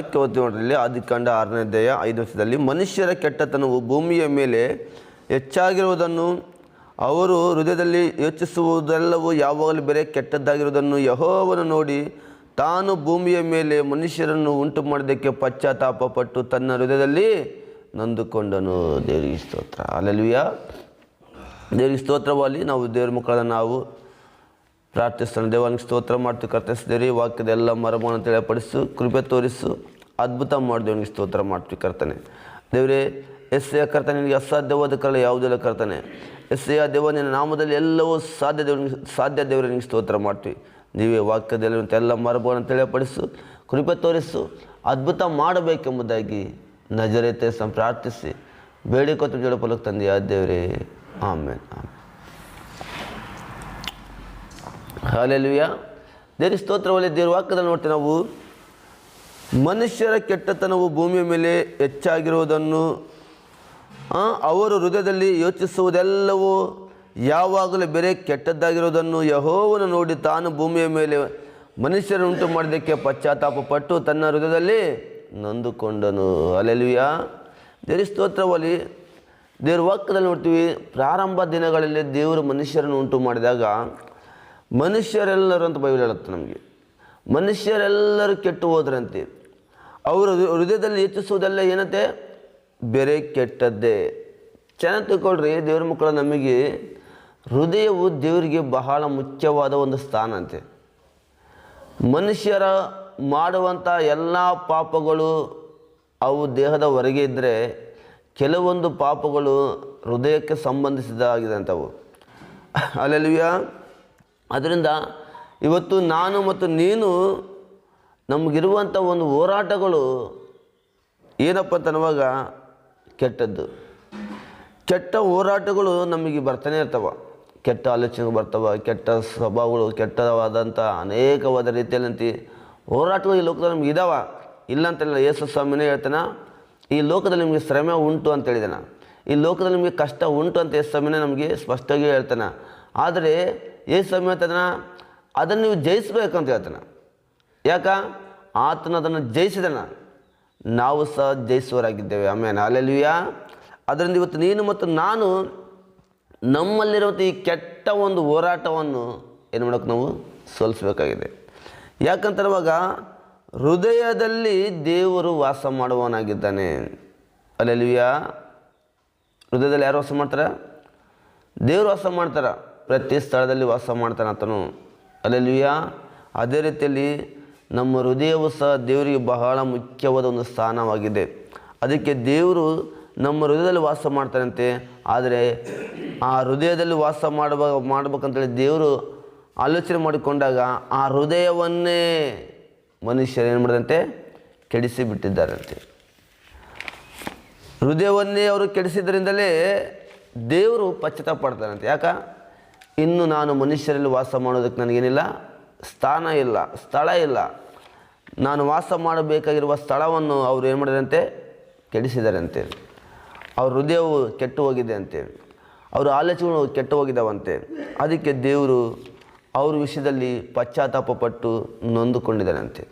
ವಾಕ್ಯ ಆದಿಕಾಂಡ ಆರನೇ ಅಧ್ಯಾಯ ಐದು ವರ್ಷದಲ್ಲಿ ಮನುಷ್ಯರ ಕೆಟ್ಟತನವು ಭೂಮಿಯ ಮೇಲೆ ಹೆಚ್ಚಾಗಿರುವುದನ್ನು ಅವರು ಹೃದಯದಲ್ಲಿ ಯೋಚಿಸುವುದೆಲ್ಲವೂ ಯಾವಾಗಲೂ ಬೇರೆ ಕೆಟ್ಟದ್ದಾಗಿರುವುದನ್ನು ಯಹೋವನ್ನು ನೋಡಿ, ತಾನು ಭೂಮಿಯ ಮೇಲೆ ಮನುಷ್ಯರನ್ನು ಉಂಟು ಮಾಡೋದಕ್ಕೆ ಪಶ್ಚಾತ್ತಾಪ ಪಟ್ಟು ತನ್ನ ಹೃದಯದಲ್ಲಿ ನೊಂದುಕೊಂಡನು. ದೇವರಿಗೆ ಸ್ತೋತ್ರ. ಅಲ್ಲಲ್ವಿಯ ದೇವರಿಗೆ ಸ್ತೋತ್ರವಾಗಿ ನಾವು ದೇವ್ರ ಮಕ್ಕಳನ್ನು ನಾವು ಪ್ರಾರ್ಥಿಸ್ತಾನೆ. ದೇವನಿಗೆ ಸ್ತೋತ್ರ ಮಾಡ್ತೀವಿ. ಕರ್ತನಿಸಿದೇವ್ರಿ ವಾಕ್ಯದ ಎಲ್ಲ ಮರಮವನ್ನು ತಿಳಿಯಪಡಿಸು, ಕೃಪೆ ತೋರಿಸು. ಅದ್ಭುತ ಮಾಡಿ ದೇವನಿಗೆ ಸ್ತೋತ್ರ ಮಾಡ್ತೀವಿ ಕರ್ತಾನೆ. ದೇವರೇ ಎಸ್ ಎ ಕರ್ತನೆ, ನಿನಗೆ ಅಸಾಧ್ಯವಾದ ಕಾಲ ಯಾವುದೆಲ್ಲ ಕರ್ತನೆ. ಎಸ್ ಎ ದೇವ, ನಿನ್ನ ನಾಮದಲ್ಲಿ ಎಲ್ಲವೂ ಸಾಧ್ಯ ದೇವನಿಗೆ ಸಾಧ್ಯ ದೇವರಿಗೆ ಸ್ತೋತ್ರ ಮಾಡ್ತೀವಿ. ನೀವೇ ವಾಕ್ಯದಲ್ಲಿ ಎಲ್ಲ ಮರಬವನ್ನು ತಿಳಿಯಪಡಿಸು, ಕೃಪೆ ತೋರಿಸು, ಅದ್ಭುತ ಮಾಡಬೇಕೆಂಬುದಾಗಿ ನಜರೇತೆ ಸಂ ಪ್ರಾರ್ಥಿಸಿ ಬೇಡಿಕೊತ್ತು ಜೋಡ ತಂದೆ ತಂದೆಯ ದೇವರೇ. ಆಮೇಲೆ ಆಮೇಲೆ ಹಾಲೆಲುಯ್ಯ. ದೇವ್ರ ಸ್ತೋತ್ರವಲ್ಲಿ ದೇವ್ರ ವಾಕ್ಯದಲ್ಲಿ ನೋಡ್ತೀವಿ ನಾವು. ಮನುಷ್ಯರ ಕೆಟ್ಟತನವು ಭೂಮಿಯ ಮೇಲೆ ಹೆಚ್ಚಾಗಿರುವುದನ್ನು ಅವರು ಹೃದಯದಲ್ಲಿ ಯೋಚಿಸುವುದೆಲ್ಲವೂ ಯಾವಾಗಲೂ ಬೇರೆ ಕೆಟ್ಟದ್ದಾಗಿರುವುದನ್ನು ಯಹೋವನು ನೋಡಿ ತಾನು ಭೂಮಿಯ ಮೇಲೆ ಮನುಷ್ಯರನ್ನು ಉಂಟು ಮಾಡಿದ್ದಕ್ಕೆ ಪಶ್ಚಾತ್ತಾಪ ಪಟ್ಟು ತನ್ನ ಹೃದಯದಲ್ಲಿ ನೊಂದುಕೊಂಡನು. ಅಲೆಲುಯ್ಯ ದೇವಿ ಸ್ತೋತ್ರವಲ್ಲಿ ದೇವ್ರ ವಾಕ್ಯದಲ್ಲಿ ನೋಡ್ತೀವಿ, ಪ್ರಾರಂಭ ದಿನಗಳಲ್ಲಿ ದೇವರು ಮನುಷ್ಯರನ್ನು ಉಂಟು ಮಾಡಿದಾಗ ಮನುಷ್ಯರೆಲ್ಲರೂ ಅಂತ ಬೈಬಲ್ ಹೇಳುತ್ತೆ ನಮಗೆ. ಮನುಷ್ಯರೆಲ್ಲರೂ ಕೆಟ್ಟು ಹೋದ್ರಂತೆ. ಅವರು ಹೃದಯದಲ್ಲಿ ಹೆಚ್ಚಿಸುವುದೆಲ್ಲ ಏನಂತೆ? ಬೇರೆ ಕೆಟ್ಟದ್ದೇ. ಚೆನ್ನಾಗಿ ತಿಳ್ಕೊಳ್ರಿ, ದೇವ್ರ ಮಕ್ಕಳು ನಮಗೆ ಹೃದಯವು ದೇವರಿಗೆ ಬಹಳ ಮುಖ್ಯವಾದ ಒಂದು ಸ್ಥಾನ ಅಂತೆ. ಮನುಷ್ಯರ ಮಾಡುವಂಥ ಎಲ್ಲ ಪಾಪಗಳು ಅವು ದೇಹದ ಹೊರಗೆ ಇದ್ದರೆ ಕೆಲವೊಂದು ಪಾಪಗಳು ಹೃದಯಕ್ಕೆ ಸಂಬಂಧಿಸಿದಾಗಿದೆ ಅಂತವು ಅಲ್ಲೆಲ್ವಿಯ ಅದರಿಂದ ಇವತ್ತು ನಾನು ಮತ್ತು ನೀನು ನಮಗಿರುವಂಥ ಒಂದು ಹೋರಾಟಗಳು ಏನಪ್ಪ ಅಂತನವಾಗ ಕೆಟ್ಟದ್ದು. ಕೆಟ್ಟ ಹೋರಾಟಗಳು ನಮಗೆ ಬರ್ತಾನೆ ಇರ್ತವೆ. ಕೆಟ್ಟ ಆಲೋಚನೆಗಳು ಬರ್ತವೆ, ಕೆಟ್ಟ ಸ್ವಭಾವಗಳು ಕೆಟ್ಟವಾದಂಥ ಅನೇಕವಾದ ರೀತಿಯಲ್ಲಂತಿ ಹೋರಾಟಗಳು ಈ ಲೋಕದಲ್ಲಿ ನಮ್ಗೆ ಇದಾವ. ಇಲ್ಲ ಅಂತಲ್ಲ ಯೇಸು ಸ್ವಾಮಿನೇ ಹೇಳ್ತಾನೆ, ಈ ಲೋಕದಲ್ಲಿ ನಿಮಗೆ ಶ್ರಮೆ ಉಂಟು ಅಂತ ಹೇಳಿದಾನೆ. ಈ ಲೋಕದಲ್ಲಿ ನಿಮಗೆ ಕಷ್ಟ ಉಂಟು ಅಂತ ಯೇಸು ಸ್ವಾಮಿನೇ ನಮಗೆ ಸ್ಪಷ್ಟವಾಗಿ ಹೇಳ್ತಾನೆ. ಆದರೆ ಯೇಸು ಸ್ವಾಮಿ ಹೇಳ್ತಾನ, ಅದನ್ನು ನೀವು ಜಯಿಸ್ಬೇಕಂತ ಹೇಳ್ತಾನೆ. ಯಾಕ? ಆತನ ಅದನ್ನು ಜಯಿಸಿದನ. ನಾವು ಸಹ ಜಯಿಸುವರಾಗಿದ್ದೇವೆ ಆಮೇಲೆ ಅಲ್ಲೆಲ್ವಿಯ ಅದರಿಂದ ಇವತ್ತು ನೀನು ಮತ್ತು ನಾನು ನಮ್ಮಲ್ಲಿರುವಂಥ ಈ ಕೆಟ್ಟ ಒಂದು ಹೋರಾಟವನ್ನು ಏನು ಮಾಡೋಕ್ಕೆ ನಾವು? ಸೋಲಿಸ್ಬೇಕಾಗಿದೆ. ಯಾಕಂತರುವಾಗ ಹೃದಯದಲ್ಲಿ ದೇವರು ವಾಸ ಮಾಡುವವನಾಗಿದ್ದಾನೆ. ಅಲ್ಲೆಲ್ವಿಯ ಹೃದಯದಲ್ಲಿ ಯಾರು ವಾಸ ಮಾಡ್ತಾರೆ? ದೇವರು ವಾಸ ಮಾಡ್ತಾರೆ. ಪ್ರತಿ ಸ್ಥಳದಲ್ಲಿ ವಾಸ ಮಾಡ್ತಾನೆ ಆತನು. ಅಲ್ಲೆಲ್ವಿಯ ಅದೇ ರೀತಿಯಲ್ಲಿ ನಮ್ಮ ಹೃದಯವು ಸಹ ದೇವರಿಗೆ ಬಹಳ ಮುಖ್ಯವಾದ ಒಂದು ಸ್ಥಾನವಾಗಿದೆ. ಅದಕ್ಕೆ ದೇವರು ನಮ್ಮ ಹೃದಯದಲ್ಲಿ ವಾಸ ಮಾಡ್ತಾರಂತೆ ಆದರೆ ಆ ಹೃದಯದಲ್ಲಿ ವಾಸ ಮಾಡುವ, ಮಾಡ್ಬೇಕಂತೇಳಿ ದೇವರು ಆಲೋಚನೆ ಮಾಡಿಕೊಂಡಾಗ ಆ ಹೃದಯವನ್ನೇ ಮನುಷ್ಯರು ಏನು ಮಾಡಿದಂತೆ? ಕೆಡಿಸಿ ಬಿಟ್ಟಿದ್ದಾರಂತೆ ಹೃದಯವನ್ನೇ ಅವರು ಕೆಡಿಸಿದ್ದರಿಂದಲೇ ದೇವರು ಪಶ್ಚಾತ್ತಾಪ ಪಡ್ತಾರಂತೆ ಯಾಕ? ಇನ್ನು ನಾನು ಮನುಷ್ಯರಲ್ಲಿ ವಾಸ ಮಾಡೋದಕ್ಕೆ ನನಗೇನಿಲ್ಲ. ಸ್ಥಾನ ಇಲ್ಲ, ಸ್ಥಳ ಇಲ್ಲ. ನಾನು ವಾಸ ಮಾಡಬೇಕಾಗಿರುವ ಸ್ಥಳವನ್ನು ಅವರು ಏನು ಮಾಡಿದಾರಂತೆ? ಕೆಡಿಸಿದಾರಂತೆ. ಅವ್ರ ಹೃದಯವು ಕೆಟ್ಟು ಹೋಗಿದೆ ಅಂತೇಳಿ ಅವರ ಆಲೋಚನೆಗಳು ಕೆಟ್ಟು ಹೋಗಿದ್ದಾವಂತೆ ಅದಕ್ಕೆ ದೇವರು ಅವ್ರ ವಿಷಯದಲ್ಲಿ ಪಶ್ಚಾತ್ತಾಪ ಪಟ್ಟು ನೊಂದುಕೊಂಡಿದ್ದಾರಂತೆ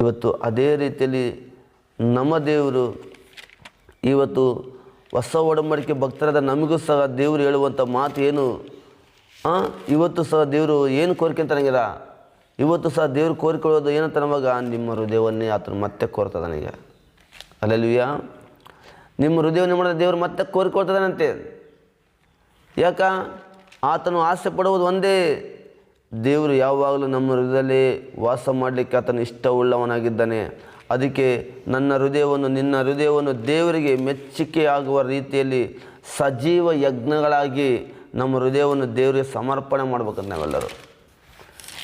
ಇವತ್ತು ಅದೇ ರೀತಿಯಲ್ಲಿ ನಮ್ಮ ದೇವರು ಇವತ್ತು ಹೊಸ ಒಡಂಬಡಿಕೆ ಭಕ್ತರಾದ ನಮಗೂ ಸಹ ದೇವರು ಹೇಳುವಂಥ ಮಾತು ಏನು? ಇವತ್ತು ಸಹ ದೇವರು ಏನು ಕೋರಿಕೆ ನನಗಿರ ಇವತ್ತು ಸಹ ದೇವರು ಕೋರಿಕೊಳ್ಳೋದು ಏನಂತ ನಮಗ ನಿಮ್ಮ ಹೃದಯವನ್ನೇ ಆತನು ಮತ್ತೆ ಕೋರ್ತದಾನೀಗ ಅಲ್ಲಲ್ವಿಯ ನಿಮ್ಮ ಹೃದಯವನ್ನು ಮಾಡಿದ ದೇವರು ಮತ್ತೆ ಕೋರಿಕೊಳ್ತದನಂತೆ. ಯಾಕ? ಆತನು ಆಸೆ ಪಡುವುದು ಒಂದೇ. ದೇವರು ಯಾವಾಗಲೂ ನಮ್ಮ ಹೃದಯದಲ್ಲಿ ವಾಸ ಮಾಡಲಿಕ್ಕೆ ಆತನು ಇಷ್ಟವುಳ್ಳವನಾಗಿದ್ದಾನೆ. ಅದಕ್ಕೆ ನನ್ನ ಹೃದಯವನ್ನು, ನಿನ್ನ ಹೃದಯವನ್ನು ದೇವರಿಗೆ ಮೆಚ್ಚುಗೆ ಆಗುವ ರೀತಿಯಲ್ಲಿ ಸಜೀವ ಯಜ್ಞಗಳಾಗಿ ನಮ್ಮ ಹೃದಯವನ್ನು ದೇವರಿಗೆ ಸಮರ್ಪಣೆ ಮಾಡ್ಬೇಕಂತ ನಾವೆಲ್ಲರೂ.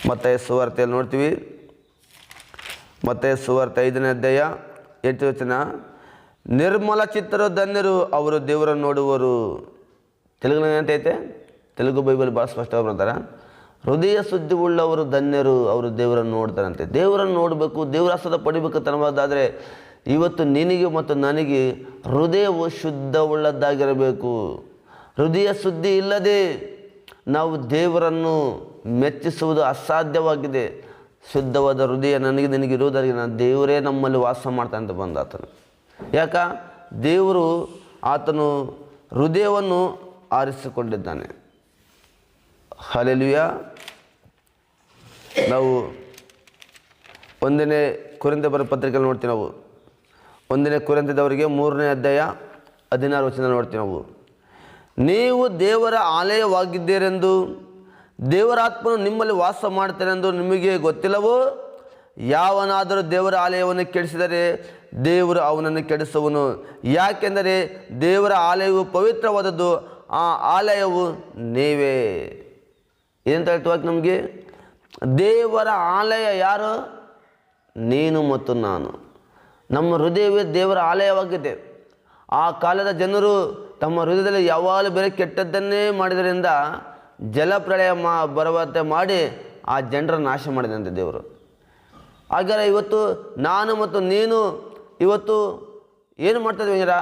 ಮತ್ತು ಸುವಾರ್ತೆಯಲ್ಲಿ ನೋಡ್ತೀವಿ. ಮತ್ತು ಸುವಾರ್ತೆ ಐದನೇ ಅಧ್ಯಾಯ ಎಂಟು ವಚನ. ನಿರ್ಮಲ ಚಿತ್ತರು ಧನ್ಯರು ಅವರು ದೇವರನ್ನು ನೋಡುವರು. ತೆಲುಗಿನಂತೈತೆ ತೆಲುಗು ಬೈಬಲ್ ಭಾಳ ಸ್ಪಷ್ಟವಾಗಿ ಬರ್ತಾರೆ. ಹೃದಯ ಸುದ್ದಿ ಉಳ್ಳವರು ಧನ್ಯರು ಅವರು ದೇವರನ್ನು ನೋಡ್ತಾರಂತೆ. ದೇವರನ್ನು ನೋಡಬೇಕು, ದೇವರ ಆಸದ ಪಡಿಬೇಕು ತನವಾದಾದರೆ ಇವತ್ತು ನಿನಗೆ ಮತ್ತು ನನಗೆ ಹೃದಯವು ಶುದ್ಧವುಳ್ಳದ್ದಾಗಿರಬೇಕು. ಹೃದಯ ಸುದ್ದಿ ಇಲ್ಲದೆ ನಾವು ದೇವರನ್ನು ಮೆಚ್ಚಿಸುವುದು ಅಸಾಧ್ಯವಾಗಿದೆ. ಶುದ್ಧವಾದ ಹೃದಯ ನನಗೆ ನಿನಗೆ ನಾನು ದೇವರೇ ನಮ್ಮಲ್ಲಿ ವಾಸ ಮಾಡ್ತಾನೆ ಅಂತ ಬಂದ ಆತನು. ಯಾಕ? ದೇವರು ಆತನು ಹೃದಯವನ್ನು ಆರಿಸಿಕೊಂಡಿದ್ದಾನೆ. ಹಲೆಲುಯ ನಾವು ಒಂದನೇ ಕುರಿತ ಬರ ಪತ್ರಿಕೆಯಲ್ಲಿ ನೋಡ್ತೀವಿ ನಾವು. ಒಂದನೇ ಕುರಿತದವರಿಗೆ ಮೂರನೇ ಅಧ್ಯಾಯ ಹದಿನಾರು ವಚನ ನೋಡ್ತೀವಿ ನಾವು. ನೀವು ದೇವರ ಆಲಯವಾಗಿದ್ದೀರೆಂದು, ದೇವರಾತ್ಮನು ನಿಮ್ಮಲ್ಲಿ ವಾಸ ಮಾಡ್ತಾರೆಂದು ನಿಮಗೆ ಗೊತ್ತಿಲ್ಲವೋ? ಯಾವನಾದರೂ ದೇವರ ಆಲಯವನ್ನು ಕೆಡಿಸಿದರೆ ದೇವರು ಅವನನ್ನು ಕೆಡಿಸುವನು. ಯಾಕೆಂದರೆ ದೇವರ ಆಲಯವು ಪವಿತ್ರವಾದದ್ದು, ಆ ಆಲಯವು ನೀವೇ. ಏನಂತ ಹೇಳ್ತೀವಾಗ ನಮಗೆ? ದೇವರ ಆಲಯ ಯಾರು? ನೀನು ಮತ್ತು ನಾನು. ನಮ್ಮ ಹೃದಯವೇ ದೇವರ ಆಲಯವಾಗಿದೆ. ಆ ಕಾಲದ ಜನರು ತಮ್ಮ ಹೃದಯದಲ್ಲಿ ಯಾವಾಗಲೂ ಬೇರೆ ಕೆಟ್ಟದ್ದನ್ನೇ ಮಾಡಿದ್ರಿಂದ ಜಲಪ್ರಳಯ ಮಾ ಬರುವಂತೆ ಮಾಡಿ ಆ ಜನರ ನಾಶ ಮಾಡಿದಂತೆ ದೇವರು ಹಾಗಾದರೆ ಇವತ್ತು ನಾನು ಮತ್ತು ನೀನು ಇವತ್ತು ಏನು ಮಾಡ್ತಾ ಇದ್ದೀವಿ ವೀರ?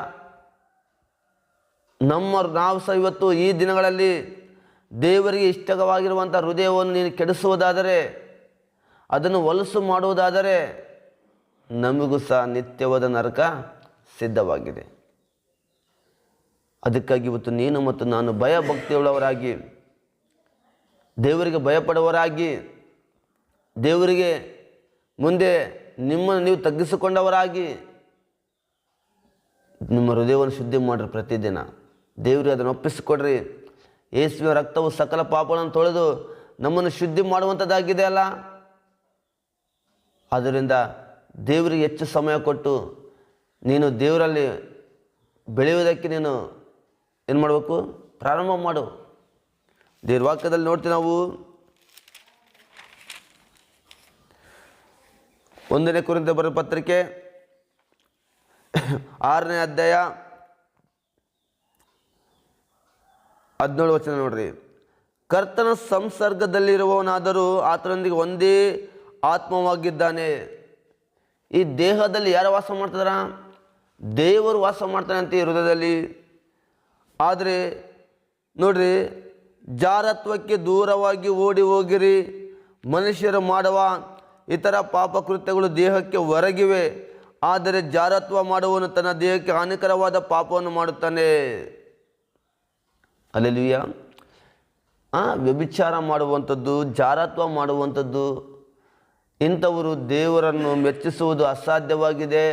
ನಮ್ಮ ನಾವು ಸಹ ಇವತ್ತು ಈ ದಿನಗಳಲ್ಲಿ ದೇವರಿಗೆ ಇಷ್ಟವಾಗಿರುವಂಥ ಹೃದಯವನ್ನು ನೀನು ಕೆಡಿಸುವುದಾದರೆ, ಅದನ್ನು ಹೊಲಸು ಮಾಡುವುದಾದರೆ ನಮಗೂ ಸಹ ನಿತ್ಯವಾದ ನರಕ ಸಿದ್ಧವಾಗಿದೆ ಅದಕ್ಕಾಗಿ ಇವತ್ತು ನೀನು ಮತ್ತು ನಾನು ಭಯ ಭಕ್ತಿಯುಳ್ಳವರಾಗಿ ದೇವರಿಗೆ ಭಯಪಡುವವರಾಗಿ, ದೇವರಿಗೆ ಮುಂದೆ ನಿಮ್ಮನ್ನು ನೀವು ತಗ್ಗಿಸಿಕೊಂಡವರಾಗಿ ನಿಮ್ಮ ಹೃದಯವನ್ನು ಶುದ್ಧಿ ಮಾಡಿರಿ ಪ್ರತಿದಿನ. ದೇವರಿಗೆ ಅದನ್ನು ಒಪ್ಪಿಸಿಕೊಡ್ರಿ. ಯೇಸುವ ರಕ್ತವು ಸಕಲ ಪಾಪಗಳನ್ನು ತೊಳೆದು ನಮ್ಮನ್ನು ಶುದ್ಧಿ ಮಾಡುವಂಥದ್ದಾಗಿದೆ ಅಲ್ಲ? ಆದ್ದರಿಂದ ದೇವರಿಗೆ ಹೆಚ್ಚು ಸಮಯ ಕೊಟ್ಟು ನೀನು ದೇವರಲ್ಲಿ ಬೆಳೆಯುವುದಕ್ಕೆ ನೀನು ಏನು ಮಾಡಬೇಕು? ಪ್ರಾರಂಭ ಮಾಡು. ದೇವ್ರ ವಾಕ್ಯದಲ್ಲಿ ನೋಡ್ತೀವಿ ನಾವು. ಒಂದನೇ ಕುರಿತ ಬರೋ ಪತ್ರಿಕೆ. ಆರನೇ ಅಧ್ಯಾಯ. ಹದಿನೇಳು ವಚನ ನೋಡ್ರಿ. ಕರ್ತನ ಸಂಸರ್ಗದಲ್ಲಿರುವವನಾದರೂ ಆತನೊಂದಿಗೆ ಒಂದೇ ಆತ್ಮವಾಗಿದ್ದಾನೆ. ಈ ದೇಹದಲ್ಲಿ ಯಾರು ವಾಸ ಮಾಡ್ತಾರ ದೇವರು ವಾಸ ಮಾಡ್ತಾನೆ ಅಂತ ಹೃದಯದಲ್ಲಿ. ಆದರೆ ನೋಡ್ರಿ, ಜಾರತ್ವಕ್ಕೆ ದೂರವಾಗಿ ಓಡಿ ಹೋಗಿರಿ. ಮನುಷ್ಯರು ಮಾಡುವ ಇತರ ಪಾಪಕೃತ್ಯಗಳು ದೇಹಕ್ಕೆ ಹೊರಗಿವೆ ಆದರೆ ಜಾರತ್ವ ಮಾಡುವನು ತನ್ನ ದೇಹಕ್ಕೆ ಹಾನಿಕರವಾದ ಪಾಪವನ್ನು ಮಾಡುತ್ತಾನೆ. ಅಲ್ಲಿಯ ವ್ಯಭಿಚಾರ ಮಾಡುವಂಥದ್ದು, ಜಾರತ್ವ ಮಾಡುವಂಥದ್ದು, ಇಂಥವರು ದೇವರನ್ನು ಮೆಚ್ಚಿಸುವುದು ಅಸಾಧ್ಯವಾಗಿದೆ.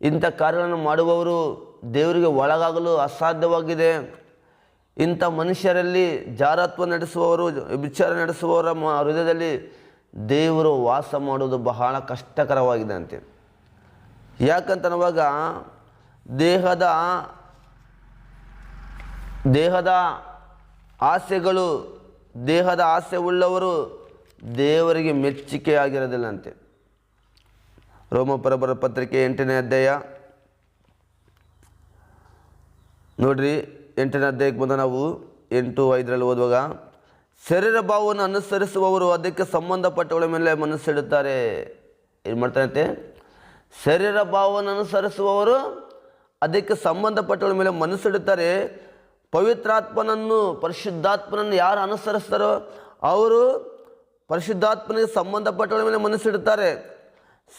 ಇಂಥ ಕಾರ್ಯಗಳನ್ನು ಮಾಡುವವರು ದೇವರಿಗೆ ಒಳಗಾಗಲು ಅಸಾಧ್ಯವಾಗಿದೆ. ಇಂಥ ಮನುಷ್ಯರಲ್ಲಿ ಜಾರತ್ವ ನಡೆಸುವವರು, ವಿಚಾರ ನಡೆಸುವವರ ಹೃದಯದಲ್ಲಿ ದೇವರು ವಾಸ ಮಾಡುವುದು ಬಹಳ ಕಷ್ಟಕರವಾಗಿದೆ ಅಂತೆ. ಯಾಕಂತನವಾಗ ದೇಹದ ದೇಹದ ಆಸೆಗಳು, ದೇಹದ ಆಸೆ ಉಳ್ಳವರು ದೇವರಿಗೆ ಮೆಚ್ಚುಗೆಯಾಗಿರೋದಿಲ್ಲಂತೆ ರೋಮಪರಬರ ಪತ್ರಿಕೆ ಎಂಟನೇ ಅಧ್ಯಾಯ ನೋಡ್ರಿ, ಎಂಟನೇ ಅಧ್ಯಾಯಕ್ಕೆ ಬಂದ ನಾವು ಎಂಟು ಐದರಲ್ಲಿ ಓದುವಾಗ, ಶರೀರ ಭಾವವನ್ನು ಅನುಸರಿಸುವವರು ಅದಕ್ಕೆ ಸಂಬಂಧಪಟ್ಟವಳ ಮೇಲೆ ಮನಸ್ಸಿಡುತ್ತಾರೆ. ಏನು ಮಾಡ್ತಾರಂತೆ ಶರೀರ ಭಾವವನ್ನು ಅನುಸರಿಸುವವರು ಅದಕ್ಕೆ ಸಂಬಂಧಪಟ್ಟವಳ ಮೇಲೆ ಮನಸ್ಸಿಡುತ್ತಾರೆ. ಪವಿತ್ರಾತ್ಮನನ್ನು, ಪರಿಶುದ್ಧಾತ್ಮನನ್ನು ಯಾರು ಅನುಸರಿಸ್ತಾರೋ ಅವರು ಪರಿಶುದ್ಧಾತ್ಮನಿಗೆ ಸಂಬಂಧಪಟ್ಟವಳ ಮೇಲೆ ಮನಸ್ಸಿಡುತ್ತಾರೆ.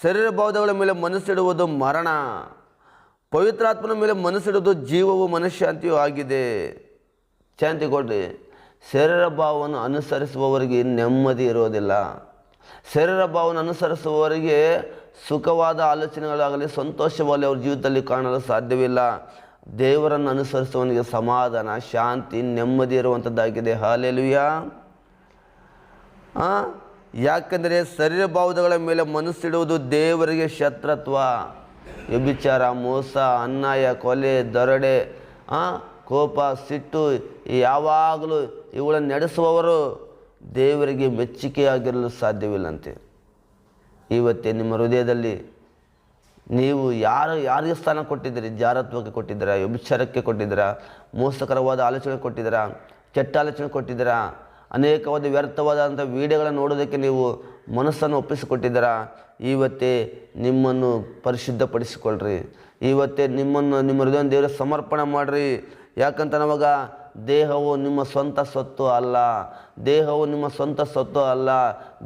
ಶರೀರ ಭಾವದವಳ ಮೇಲೆ ಮನಸ್ಸಿಡುವುದು ಮರಣ. ಪವಿತ್ರಾತ್ಮನ ಮೇಲೆ ಮನಸ್ಸಿಡೋದು ಜೀವವು ಮನಃಶಾಂತಿಯೂ ಆಗಿದೆ. ಶಾಂತಿ ಕೊಡ್ರಿ. ಶರೀರ ಭಾವವನ್ನು ಅನುಸರಿಸುವವರಿಗೆ ನೆಮ್ಮದಿ ಇರೋದಿಲ್ಲ. ಶರೀರ ಭಾವವನ್ನು ಅನುಸರಿಸುವವರಿಗೆ ಸುಖವಾದ ಆಲೋಚನೆಗಳಾಗಲಿ, ಸಂತೋಷವಾಗಲಿ ಅವ್ರ ಜೀವಿತದಲ್ಲಿ ಕಾಣಲು ಸಾಧ್ಯವಿಲ್ಲ. ದೇವರನ್ನು ಅನುಸರಿಸುವವನಿಗೆ ಸಮಾಧಾನ, ಶಾಂತಿ, ನೆಮ್ಮದಿ ಇರುವಂಥದ್ದಾಗಿದೆ. ಹಾಲೆಲುಯ್ಯ? ಯಾಕಂದರೆ ಶರೀರ ಭಾವದಗಳ ಮೇಲೆ ಮನಸ್ಸಿಡುವುದು ದೇವರಿಗೆ ಶತ್ರತ್ವ. ವ್ಯಭಿಚಾರ, ಮೋಸ, ಅನ್ಯಾಯ, ಕೊಲೆ, ದರಡೆ? ಕೋಪ, ಸಿಟ್ಟು ಯಾವಾಗಲೂ ಇವುಗಳನ್ನು ನಡೆಸುವವರು ದೇವರಿಗೆ ಮೆಚ್ಚುಗೆಯಾಗಿರಲು ಸಾಧ್ಯವಿಲ್ಲಂತೆ. ಇವತ್ತೇ ನಿಮ್ಮ ಹೃದಯದಲ್ಲಿ ನೀವು ಯಾರು, ಯಾರಿಗೆ ಸ್ಥಾನ ಕೊಟ್ಟಿದ್ದೀರಿ? ಜಾರತ್ವಕ್ಕೆ ಕೊಟ್ಟಿದ್ದೀರಾ? ವ್ಯಭಿಚಾರಕ್ಕೆ ಕೊಟ್ಟಿದ್ದೀರಾ? ಮೋಸಕರವಾದ ಆಲೋಚನೆ ಕೊಟ್ಟಿದ್ದೀರಾ? ಕೆಟ್ಟ ಆಲೋಚನೆ ಕೊಟ್ಟಿದ್ದೀರಾ? ಅನೇಕವಾದ ವ್ಯರ್ಥವಾದಂಥ ವಿಡಿಯೋಗಳನ್ನು ನೋಡೋದಕ್ಕೆ ನೀವು ಮನಸ್ಸನ್ನು ಒಪ್ಪಿಸಿಕೊಟ್ಟಿದ್ದೀರಾ? ಇವತ್ತೇ ನಿಮ್ಮನ್ನು ಪರಿಶುದ್ಧಪಡಿಸಿಕೊಳ್ಳ್ರಿ ಇವತ್ತೇ ನಿಮ್ಮನ್ನು ನಿಮ್ಮ ಹೃದಯ ದೇವರ ಸಮರ್ಪಣೆ ಮಾಡಿರಿ. ಯಾಕಂತ ನವಾಗ ದೇಹವು ನಿಮ್ಮ ಸ್ವಂತ ಸ್ವತ್ತು ಅಲ್ಲ. ದೇಹವು ನಿಮ್ಮ ಸ್ವಂತ ಸ್ವತ್ತು ಅಲ್ಲ.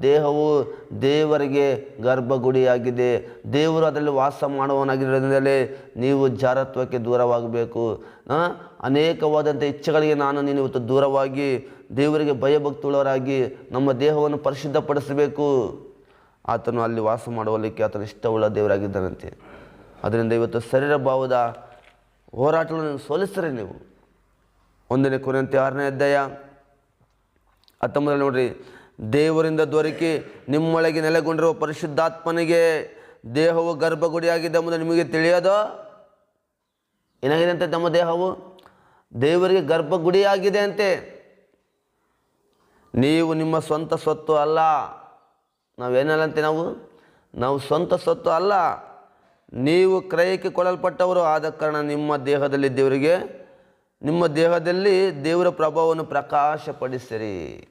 ದೇಹವು ದೇವರಿಗೆ ಗರ್ಭಗುಡಿಯಾಗಿದೆ. ದೇವರು ಅದರಲ್ಲಿ ವಾಸ ಮಾಡುವವನಾಗಿರೋದ್ರಿಂದಲೇ ನೀವು ಜಾರತ್ವಕ್ಕೆ ದೂರವಾಗಬೇಕು. ಅನೇಕವಾದಂಥ ಇಚ್ಛೆಗಳಿಗೆ ನಾನು ನೀನು ಇವತ್ತು ದೂರವಾಗಿ ದೇವರಿಗೆ ಭಯಭಕ್ತಿಯುಳ್ಳವರಾಗಿ ನಮ್ಮ ದೇಹವನ್ನು ಪರಿಶುದ್ಧಪಡಿಸಬೇಕು. ಆತನು ಅಲ್ಲಿ ವಾಸ ಮಾಡುವಲಿಕ್ಕೆ ಆತನ ಇಷ್ಟವುಳ್ಳ ದೇವರಾಗಿದ್ದಾನಂತೆ. ಅದರಿಂದ ಇವತ್ತು ಶರೀರ ಭಾವದ ಹೋರಾಟಗಳನ್ನು ಸೋಲಿಸ್ತಾರೆ ನೀವು. ಒಂದನೇ ಕುರಿಯಂತೆ ಆರನೇ ಅಧ್ಯಾಯ ಹತ್ತೊಂಬತ್ತರಲ್ಲಿ ನೋಡ್ರಿ, ದೇವರಿಂದ ದೊರಕಿ ನಿಮ್ಮೊಳಗೆ ನೆಲೆಗೊಂಡಿರುವ ಪರಿಶುದ್ಧಾತ್ಮನಿಗೆ ದೇಹವು ಗರ್ಭಗುಡಿಯಾಗಿದೆ ಎಂಬುದು ನಿಮಗೆ ತಿಳಿಯೋದು? ಏನಾಗಿದೆ ಅಂತೆ ನಮ್ಮ ದೇಹವು? ದೇವರಿಗೆ ಗರ್ಭಗುಡಿಯಾಗಿದೆ ಅಂತೆ ನೀವು ನಿಮ್ಮ ಸ್ವಂತ ಸ್ವತ್ತು ಅಲ್ಲ. ನಾವೇನಲ್ಲಂತೆ ನಾವು? ನಾವು ಸ್ವಂತ ಸ್ವತ್ತು ಅಲ್ಲ. ನೀವು ಕ್ರಯಕ್ಕೆ ಕೊಡಲ್ಪಟ್ಟವರು, ಆದ ಕಾರಣ ನಿಮ್ಮ ದೇಹದಲ್ಲಿ ದೇವರಿಗೆ ನಿಮ್ಮ ದೇಹದಲ್ಲಿ ದೇವರ ಪ್ರಭಾವವನ್ನು ಪ್ರಕಾಶಪಡಿಸಿರಿ.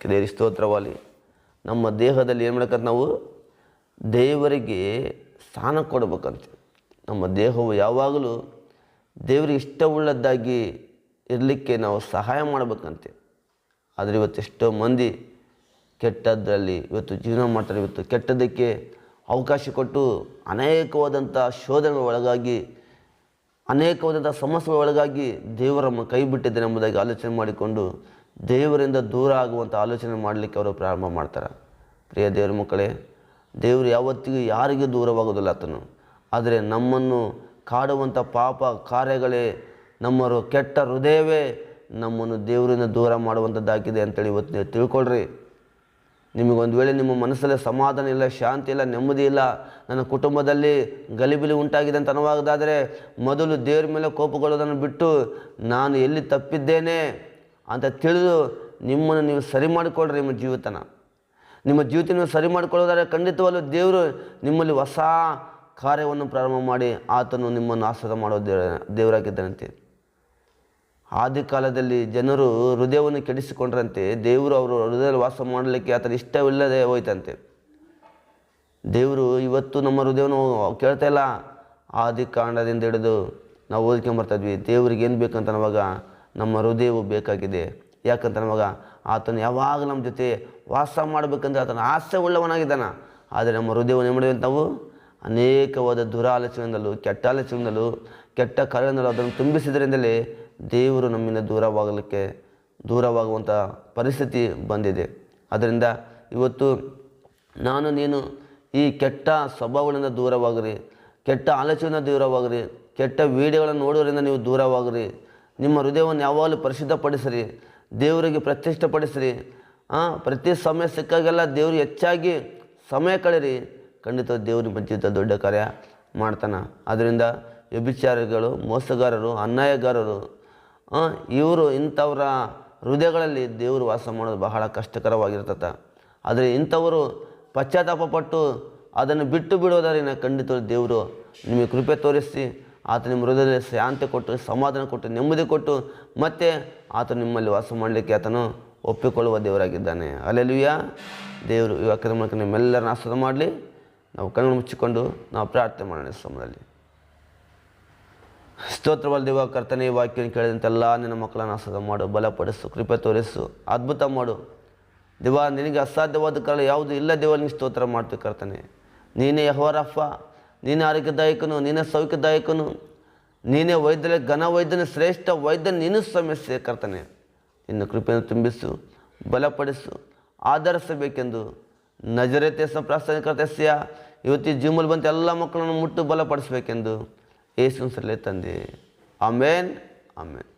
ದೇವರಿಗೆ ಸ್ತೋತ್ರವಾಲಿ ನಮ್ಮ ದೇಹದಲ್ಲಿ ಏನು ಮಾಡ್ಬೇಕಂತ ನಾವು ದೇವರಿಗೆ ಸ್ಥಾನ ಕೊಡಬೇಕಂತೆ. ನಮ್ಮ ದೇಹವು ಯಾವಾಗಲೂ ದೇವರಿಗೆ ಇಷ್ಟವುಳ್ಳದ್ದಾಗಿ ಇರಲಿಕ್ಕೆ ನಾವು ಸಹಾಯ ಮಾಡಬೇಕಂತೆ. ಆದರೆ ಇವತ್ತು ಎಷ್ಟೋ ಮಂದಿ ಕೆಟ್ಟದ್ದರಲ್ಲಿ ಇವತ್ತು ಜೀವನ ಮಾಡ್ತಾರೆ. ಇವತ್ತು ಕೆಟ್ಟದಕ್ಕೆ ಅವಕಾಶ ಕೊಟ್ಟು ಅನೇಕವಾದಂಥ ಶೋಧನೆಗಳ ಒಳಗಾಗಿ ಅನೇಕವಾದಂಥ ಸಮಸ್ಯೆಗಳ ಒಳಗಾಗಿ ಕೈ ಬಿಟ್ಟಿದ್ದೇನೆ ಎಂಬುದಾಗಿ ಆಲೋಚನೆ ಮಾಡಿಕೊಂಡು ದೇವರಿಂದ ದೂರ ಆಗುವಂಥ ಆಲೋಚನೆ ಮಾಡಲಿಕ್ಕೆ ಅವರು ಪ್ರಾರಂಭ ಮಾಡ್ತಾರೆ. ಪ್ರಿಯ ದೇವರ ಮಕ್ಕಳೇ, ದೇವರು ಯಾವತ್ತಿಗೂ ಯಾರಿಗೆ ದೂರವಾಗೋದಿಲ್ಲ ಆತನು. ಆದರೆ ನಮ್ಮನ್ನು ಕಾಡುವಂಥ ಪಾಪ ಕಾರ್ಯಗಳೇ ನಮ್ಮ ಕೆಟ್ಟ ಹೃದಯವೇ ನಮ್ಮನ್ನು ದೇವರಿಂದ ದೂರ ಮಾಡುವಂಥದ್ದಾಗಿದೆ ಅಂತೇಳಿ ಇವತ್ತು ನೀವು ತಿಳ್ಕೊಳ್ರಿ. ನಿಮಗೊಂದು ವೇಳೆ ನಿಮ್ಮ ಮನಸ್ಸಲ್ಲಿ ಸಮಾಧಾನ ಇಲ್ಲ, ಶಾಂತಿ ಇಲ್ಲ, ನೆಮ್ಮದಿ ಇಲ್ಲ, ನನ್ನ ಕುಟುಂಬದಲ್ಲಿ ಗಲಿಬಿಲಿ ಉಂಟಾಗಿದೆ ಅಂತ ಅನುವಾಗದಾದರೆ ಮೊದಲು ದೇವ್ರ ಮೇಲೆ ಕೋಪಗೊಳ್ಳೋದನ್ನು ಬಿಟ್ಟು ನಾನು ಎಲ್ಲಿ ತಪ್ಪಿದ್ದೇನೆ ಅಂತ ತಿಳಿದು ನಿಮ್ಮನ್ನು ನೀವು ಸರಿ ಮಾಡಿಕೊಳ್ಳ್ರಿ ನಿಮ್ಮ ಜೀವಿತನ. ನಿಮ್ಮ ಜೀವಿತ ನೀವು ಸರಿ ಮಾಡಿಕೊಳ್ಳೋದಾದರೆ ಖಂಡಿತವಲ್ಲೂ ದೇವರು ನಿಮ್ಮಲ್ಲಿ ಹೊಸ ಕಾರ್ಯವನ್ನು ಪ್ರಾರಂಭ ಮಾಡಿ ಆತನು ನಿಮ್ಮನ್ನು ಆಸ್ವಾದ ಮಾಡೋ ದೇವ ದೇವರಾಗಿದ್ದಾನಂತೆ. ಆದಿ ಕಾಲದಲ್ಲಿ ಜನರು ಹೃದಯವನ್ನು ಕೆಡಿಸಿಕೊಂಡ್ರಂತೆ ದೇವರು ಅವರು ಹೃದಯದಲ್ಲಿ ವಾಸ ಮಾಡಲಿಕ್ಕೆ ಆತನ ಇಷ್ಟವಿಲ್ಲದೆ ಹೋಯ್ತಂತೆ. ದೇವರು ಇವತ್ತು ನಮ್ಮ ಹೃದಯವನ್ನು ಕೇಳ್ತಾ ಇಲ್ಲ. ಆದಿ ಕಾಂಡದಿಂದ ಹಿಡಿದು ನಾವು ಓದ್ಕೊಂಬರ್ತಾಯಿದ್ವಿ ದೇವ್ರಿಗೆ ಏನು ಬೇಕಂತ ನಮಗ ನಮ್ಮ ಹೃದಯವು ಬೇಕಾಗಿದೆ. ಯಾಕಂತ ನಮಗ ಆತನು ಯಾವಾಗ ನಮ್ಮ ಜೊತೆ ವಾಸ ಮಾಡಬೇಕಂದ್ರೆ ಆತನ ಆಸೆ ಉಳ್ಳವನಾಗಿದ್ದಾನ. ಆದರೆ ನಮ್ಮ ಹೃದಯವನ್ನು ಏನು ನಾವು? ಅನೇಕವಾದ ದುರಾಲೋಚನೆಯಿಂದಲೂ ಕೆಟ್ಟ ಆಲೋಚನೆಯಿಂದಲೂ ಕೆಟ್ಟ ಕಾರ್ಯದಿಂದಲೂ ಅದನ್ನು ತುಂಬಿಸಿದ್ರಿಂದಲೇ ದೇವರು ನಮ್ಮಿಂದ ದೂರವಾಗಲಿಕ್ಕೆ ದೂರವಾಗುವಂಥ ಪರಿಸ್ಥಿತಿ ಬಂದಿದೆ. ಅದರಿಂದ ಇವತ್ತು ನಾನು ನೀನು ಈ ಕೆಟ್ಟ ಸ್ವಭಾವಗಳಿಂದ ದೂರವಾಗ್ರಿ, ಕೆಟ್ಟ ಆಲೋಚನೆಯಿಂದ ದೂರವಾಗ್ರಿ, ಕೆಟ್ಟ ವಿಡಿಯೋಗಳನ್ನು ನೋಡೋದ್ರಿಂದ ನೀವು ದೂರವಾಗ್ರಿ, ನಿಮ್ಮ ಹೃದಯವನ್ನು ಯಾವಾಗಲೂ ಪರಿಶುದ್ಧಪಡಿಸಿರಿ, ದೇವರಿಗೆ ಪ್ರತಿಷ್ಠಪಡಿಸಿರಿ ಹಾಂ ಪ್ರತಿ ಸಮಯ ಸಿಕ್ಕಾಗೆಲ್ಲ ದೇವರು ಹೆಚ್ಚಾಗಿ ಸಮಯ ಕಳೀರಿ ಖಂಡಿತ ದೇವರು ಮಧ್ಯದ ದೊಡ್ಡ ಕಾರ್ಯ ಮಾಡ್ತಾನೆ. ಅದರಿಂದ ವ್ಯಭಿಚಾರಿಗಳು, ಮೋಸಗಾರರು, ಅನ್ಯಾಯಗಾರರು ಇವರು ಇಂಥವರ ಹೃದಯಗಳಲ್ಲಿ ದೇವರು ವಾಸ ಮಾಡೋದು ಬಹಳ ಕಷ್ಟಕರವಾಗಿರ್ತದೆ. ಆದರೆ ಇಂಥವರು ಪಶ್ಚಾತ್ತಾಪಪಟ್ಟು ಅದನ್ನು ಬಿಟ್ಟು ಬಿಡೋದರಿಂದ ಖಂಡಿತ ದೇವರು ನಿಮಗೆ ಕೃಪೆ ತೋರಿಸಿ, ಆತ ನಿಮ್ಮ ಹೃದಯದಲ್ಲಿ ಶಾಂತಿ ಕೊಟ್ಟು, ಸಮಾಧಾನ ಕೊಟ್ಟು, ನೆಮ್ಮದಿ ಕೊಟ್ಟು ಮತ್ತೆ ಆತ ನಿಮ್ಮಲ್ಲಿ ವಾಸ ಮಾಡಲಿಕ್ಕೆ ಆತನು ಒಪ್ಪಿಕೊಳ್ಳುವ ದೇವರಾಗಿದ್ದಾನೆ. ಅಲ್ಲೆಲ್ಲುಯ್ಯ ದೇವರು ಈ ಮೂಲಕ ನಿಮ್ಮೆಲ್ಲರನ್ನ ಆಸ್ವಾದ ಮಾಡಲಿ. ನಾವು ಕಣ್ಣು ಮುಚ್ಚಿಕೊಂಡು ನಾವು ಪ್ರಾರ್ಥನೆ ಮಾಡೋಣ ಸಮಯದಲ್ಲಿ. ಸ್ತೋತ್ರವಲ್ಲ ದೇವ ಕರ್ತನೆ ವಾಕ್ಯವನ್ನು ಕೇಳಿದಂತೆಲ್ಲ ನಿನ್ನ ಮಕ್ಕಳನ್ನು ಆಸದ ಮಾಡು, ಬಲಪಡಿಸು, ಕೃಪೆ ತೋರಿಸು, ಅದ್ಭುತ ಮಾಡು. ದೇವ, ನಿನಗೆ ಅಸಾಧ್ಯವಾದ ಕಾಲ ಯಾವುದು ಇಲ್ಲ ದೇವ ನಿನಗೆ ಸ್ತೋತ್ರ ಮಾಡ್ತೀವಿ ಕರ್ತನೆ. ನೀನೇ ಯಹೋರಫ ನೀನೇ ಆರೋಗ್ಯದಾಯಕನು, ನೀನೇ ಸೌಖ್ಯದಾಯಕನು, ನೀನೇ ವೈದ್ಯ ಘನ ವೈದ್ಯನ, ಶ್ರೇಷ್ಠ ವೈದ್ಯ ನೀನು ಸಮಸ್ಯೆ ಕರ್ತನೆ. ಇನ್ನು ಕೃಪೆಯನ್ನು ತುಂಬಿಸು, ಬಲಪಡಿಸು, ಆಧರಿಸಬೇಕೆಂದು ನಜರತೆ ಪ್ರಾರ್ಥನೆ ಕರ್ತಸ್ಯ ಇವತ್ತಿ ಜೀವಮಲ್ಲಿ ಬಂತ ಎಲ್ಲ ಮಕ್ಕಳನ್ನು ಮುಟ್ಟು ಬಲಪಡಿಸಬೇಕೆಂದು యేసు శ్రలే తండ్రి ఆమెన్ ఆమెన్.